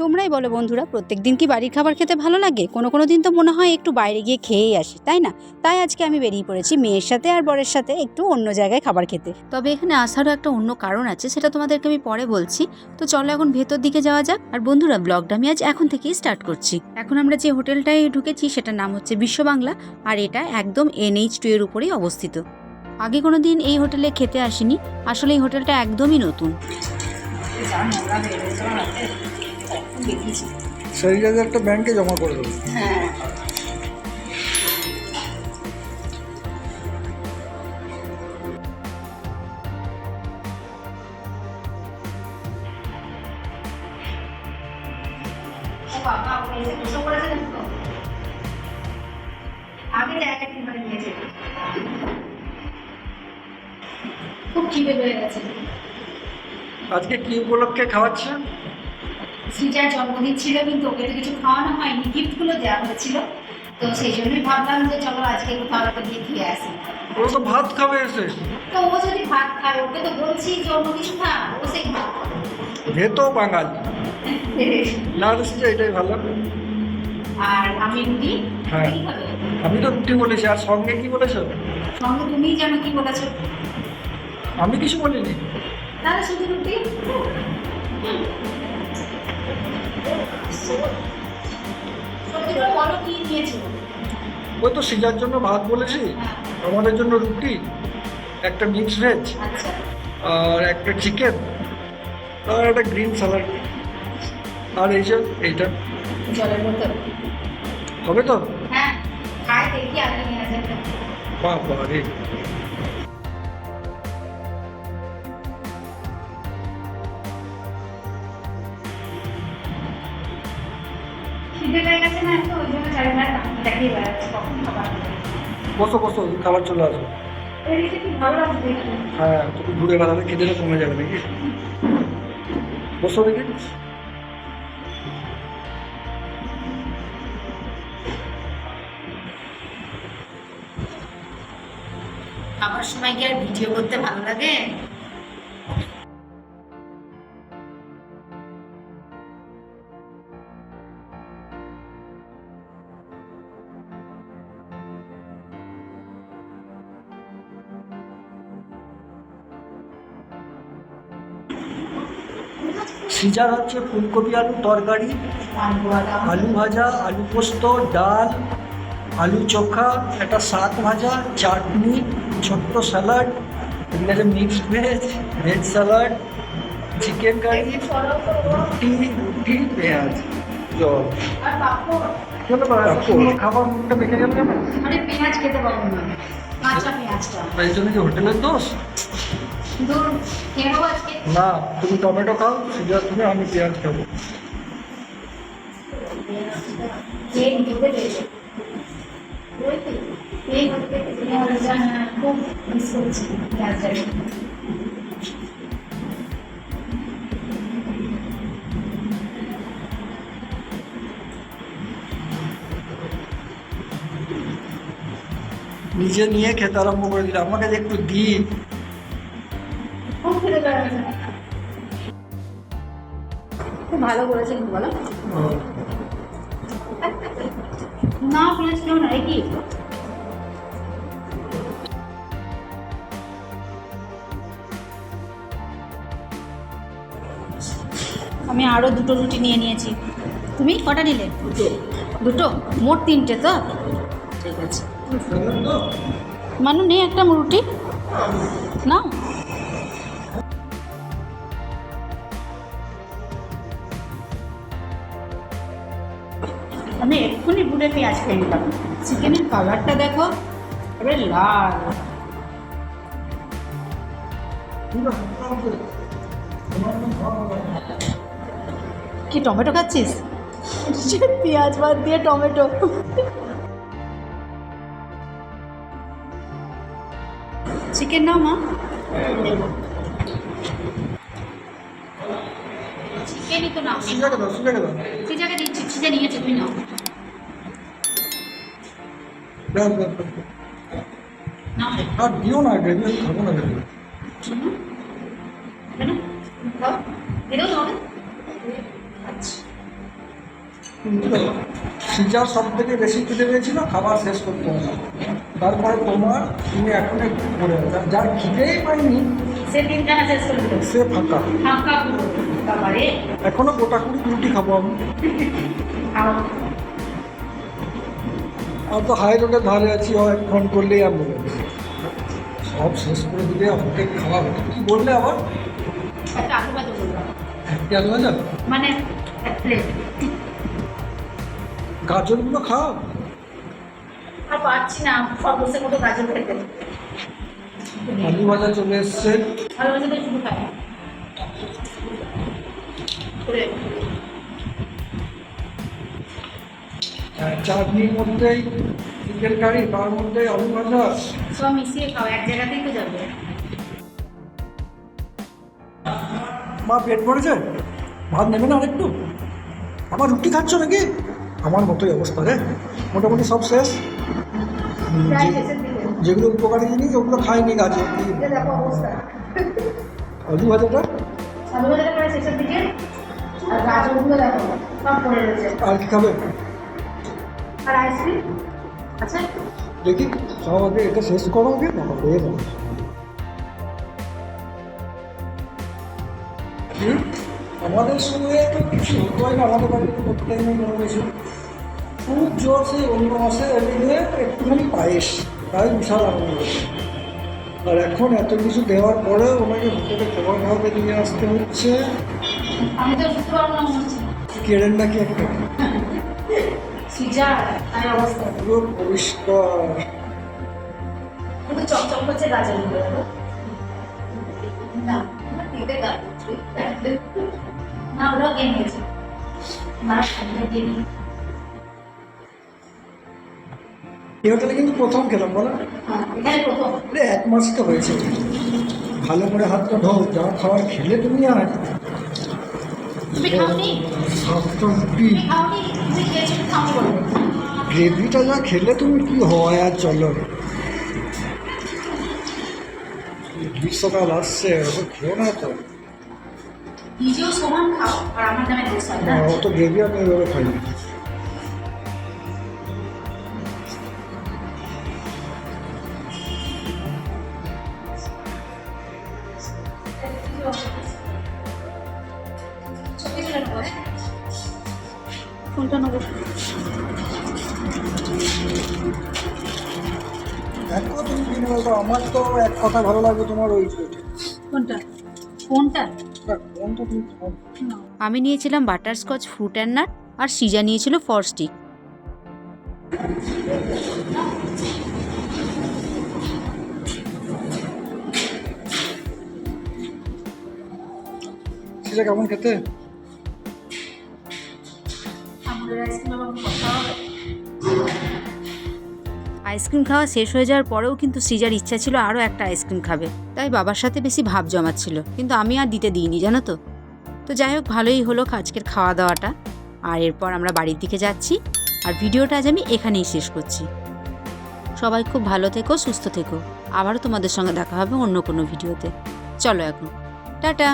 তোমরাই বলো বন্ধুরা প্রত্যেক দিন কি বাড়ির খাবার খেতে ভালো লাগে? কোনো কোনো দিন তো মনে হয় একটু বাইরে গিয়ে খেয়েই আসি, তাই না? তাই আজকে আমি বেরিয়ে পড়েছি মেয়ের সাথে আর বরের সাথে একটু অন্য জায়গায় খাবার খেতে। তবে এখানে আসারও একটা অন্য কারণ আছে, সেটা তোমাদেরকে আমি পরে বলছি। তো চলো এখন ভেতর দিকে যাওয়া যাক। আর বন্ধুরা, ব্লগটা আমি আজ এখন থেকেই স্টার্ট করছি। এখন আমরা যে হোটেলটায় ঢুকেছি, সেটার নাম হচ্ছে বিশ্ব বাংলা, আর এটা একদম এনএইচ টু এর উপরেই অবস্থিত। আগে কোনো দিন এই হোটেলে খেতে আসিনি, আসলে এই হোটেলটা একদমই নতুন। সেই জায়গায় একটা ব্যাংকে জমা করে দেবো। খুব খিদে পেয়ে গেছে। আজকে কি উপলক্ষে খাওয়াচ্ছে শ্রীজার জন্মদিন ছিল কিন্তু ওকে তো কিছু খাওয়ানো হয়নি গিফটগুলো দেওয়া হয়েছিল। তো সেই জন্যই ভাবলাম যে চলো আজকে কোথাও একটা দিয়ে খেয়ে আসি। ও তো ভাত খাবে এসে। তো ও যদি ভাত খায় ওকে তো বলছি যে অন্য কিছু খা ও সেই ভাত। ভেতো বাঙালি। না এসেছে এটাই ভালো আর আমি রুটি? হ্যাঁ। আমি তো রুটি বলেছি আর সঙ্গে কি বলেছ? সঙ্গে তুমিই জানো কি বলেছ। আমি কিছু বলিনি। তাহলে শুধু রুটি? সত্যি করে বলো কি নিয়েছো ওই তো সিজার জন্য ভাত বলেছি। আমাদের জন্য রুটি একটা মিক্স ভেজ আর একটা চিকেন আর একটা গ্রিন স্যালাড আর এই যে এইটা। জলের বোতল হবে তো? হ্যাঁ দেখি বাবা রে বসো বসো খাবার চলে আসো এদিকে কি ভালো লাগছে দেখি। হ্যাঁ তুমি ঘুরে বেড়ালে খেতে কমে যাবে নাকি? বসো দেখি। খাবার সময় কি আর ভিডিও করতে ভালো লাগে? সিজার হচ্ছে ফুলকপি আলু তরকারি আলু ভাজা আলু পোস্ত ডাল আলু চোখা একটা শাক ভাজা চাটনি ছোট্ট স্যালাড এগুলো আছে mixed veg veg salad chicken curry রুটি রুটি পেঁয়াজ জল আর পাপড়। চলো পাপড়, খাবার মুখটা বেঁকে যাবে কেন? আরে পেঁয়াজ খেতে পারব না। কাঁচা পেঁয়াজটা। এই জন্য কি হোটেলের দোষ? দূর খেয়েও আজকে না তুমি টমেটো খাও সিজার তুমি আমি পেঁয়াজ খাব। পেঁয়াজটাকে নিজে নিয়ে খেতে আরম্ভ করে দিলে। আমাকে একটু দিই। ভালো করেছে কিন্তু বলো। না কেউ না কি আমি আরও দুটো রুটি নিয়ে নিয়েছি। তুমি কটা নিলে? দুটো। মোট তিনটে তো? ঠিক আছে। মানু নেই একটা রুটি? না আমি এক্ষুনি বুড়ে পেঁয়াজ খেয়ে নিলাম চিকেনের কালারটা দেখো এবারে লাল। কি টমেটো খাচ্ছিস? পেঁয়াজ বাদ দিয়ে টমেটো। চিকেন নাও মা। চিকেনই তো নাও। সিজাকে দাও সিজাকে দাও সিজাকে দিচ্ছি সিজা নিয়েছে তুমি। নাও। আর দিও না গ্রেভি খাব না গ্রেভি সিজার সব থেকে বেশি খিদে পেয়েছিল খাবার শেষ করতে হবে। তারপরে তোমার তুমি এখন একটু করে যার খিদেই পাইনি সে ফাঁকা। এখনও গোটা কুড়ি রুটি খাব আমি। তো হাই রোডের ধারে আছি এক ফোন করলেই আমি সব শেষ করে দিলে অর্ধেক খাওয়া হবে। কি বললে আবার? আলু ভাজা মানে গাজরগুলো খাও। আর পারছি না সর্বশেষ মতো গাজর খেতে। আলু ভাজা চলে এসছে। আলু শুধু খাই। চাটনির মধ্যেই চিকেন কারি তার মধ্যে আলু ভাজা সব মিশিয়ে খাও এক জায়গাতেই তো যাবে। মা পেট ভরেছে? ভাত নেবে না আরেকটু? আমার রুটি খাচ্ছ নাকি? আমার মতোই অবস্থা রে। মোটামুটি সব শেষ। যেগুলো উপকারী জিনিস ওগুলো খাইনি গাছে। আলু ভাজাটা? আলু ভাজাটা শেষের দিকে। আর গাজরগুলো দেখো সব পড়ে রয়েছে। আর কি খাবে? আর আইসক্রিম? আচ্ছা দেখি খাওয়া আগে এটা শেষ করো আগে না হয়ে যাবে আমাদের সঙ্গে তো কিছু হতোই না আমাদের বাড়িতে প্রত্যেক দিন কোনো কিছু খুব জোর সেই অন্য মাসে এদিকে একটুখানি পায়েস তাই বিশাল আনন্দ। আর এখন এত কিছু দেওয়ার পরে ওনাকে হোটেলে খাবার খাওয়াতে নিয়ে আসতে হচ্ছে। আমি তো বুঝতে পারব না হচ্ছে। কেড়েন নাকি একটা? সিজার তাই অবস্থা পুরো পরিষ্কার। কিন্তু চকচক করছে গাজরগুলো না দিতে গাজর না ওরাও গেম না সামনে গেম এই হোটেলে কিন্তু প্রথম খেলাম বলো। আরে এক মাস তো হয়েছে। ভালো করে হাতটা ধো যা খাবার খেলে তুমি আর তুমি খাওনি? গ্রেভিটা যা খেলে তুমি কি হয় আর চলো। গ্রীষ্মকাল আসছে ওসব খেও না তো। নিজেও সমান খাও আর আমার নামে হয় অত গ্রেভি আমি এভাবে খাই না ফোনটা নেব। দেখো তুমি কি নেবে তো আমার তো এক কথা ভালো লাগবে তোমার ওই প্লেটে কোনটা? কোনটা? তুমি আমি নিয়েছিলাম বাটারস্কচ ফ্রুট অ্যান্ড নাট আর সিজা নিয়েছিল ফরস্টিক সেটা কেমন খেতে? আইসক্রিম খাওয়া শেষ হয়ে যাওয়ার পরেও কিন্তু সিজার ইচ্ছা ছিল আরও একটা আইসক্রিম খাবে। তাই বাবার সাথে বেশি ভাব জমাচ্ছিল, কিন্তু আমি আর দিতে দিইনি, জানো তো। তো যাই হোক, ভালোই হলো আজকের খাওয়া দাওয়াটা। আর এরপর আমরা বাড়ির দিকে যাচ্ছি, আর ভিডিওটা আজ আমি এখানেই শেষ করছি। সবাই খুব ভালো থেকো, সুস্থ থেকো। আবারও তোমাদের সঙ্গে দেখা হবে অন্য কোনো ভিডিওতে। চলো এখন। টাটা!